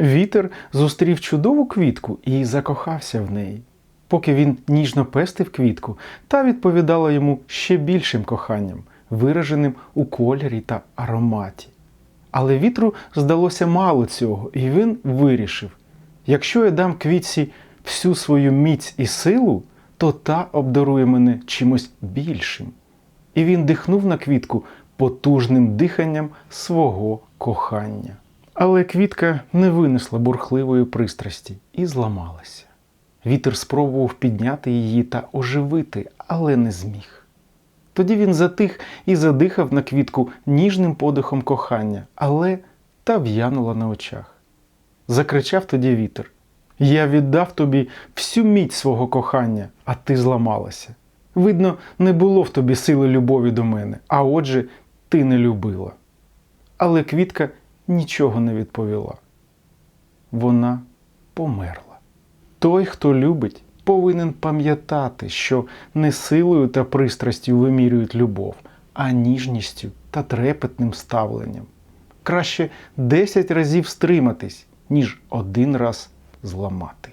Вітер зустрів чудову квітку і закохався в неї. Поки він ніжно пестив квітку, та відповідала йому ще більшим коханням, вираженим у кольорі та ароматі. Але вітру здалося мало цього, і він вирішив: якщо я дам квітці всю свою міць і силу, то та обдарує мене чимось більшим. І він дихнув на квітку потужним диханням свого кохання. Але квітка не винесла бурхливої пристрасті і зламалася. Вітер спробував підняти її та оживити, але не зміг. Тоді він затих і задихав на квітку ніжним подихом кохання, але та в'янула на очах. Закричав тоді вітер: Я віддав тобі всю міць свого кохання, а ти зламалася. Видно, не було в тобі сили любові до мене, а отже, ти не любила. Але квітка нічого не відповіла. Вона померла. Той, хто любить, повинен пам'ятати, що не силою та пристрастю вимірюють любов, а ніжністю та трепетним ставленням. Краще 10 разів стриматись, ніж один раз зламати.